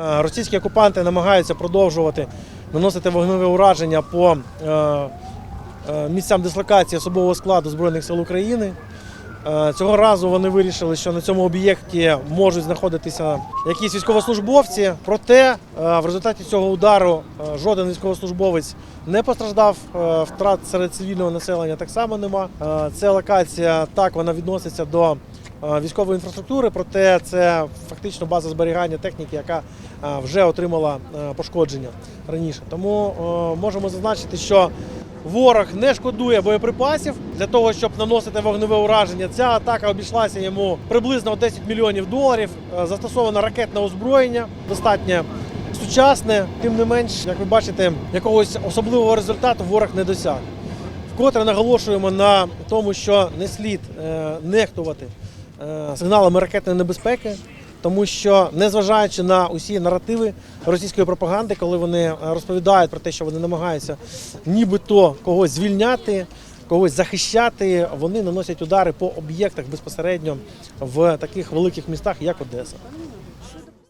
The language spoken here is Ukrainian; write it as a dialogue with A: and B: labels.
A: Е, Російські окупанти намагаються продовжувати наносити вогневе ураження по е, е, місцям дислокації особового складу Збройних сил України. Цього разу вони вирішили, що на цьому об'єкті можуть знаходитися якісь військовослужбовці. Проте в результаті цього удару жоден військовослужбовець не постраждав. Втрат серед цивільного населення так само нема. Ця локація так вона відноситься до військової інфраструктури, проте це фактично база зберігання техніки, яка е, вже отримала е, пошкодження раніше. Тому е, можемо зазначити, що ворог не шкодує боєприпасів для того, щоб наносити вогневе ураження. Ця атака обійшлася йому приблизно 10 мільйонів доларів. Е, Застосовано ракетне озброєння, достатньо сучасне. Тим не менш, як ви бачите, якогось особливого результату ворог не досяг. Вкотре наголошуємо на тому, що не слід е, нехтувати е, сигналами ракетної небезпеки, тому що, незважаючи на усі наративи російської пропаганди, коли вони е, розповідають про те, що вони намагаються нібито когось звільняти, когось захищати, вони наносять удари по об'єктах безпосередньо в таких великих містах, як Одеса.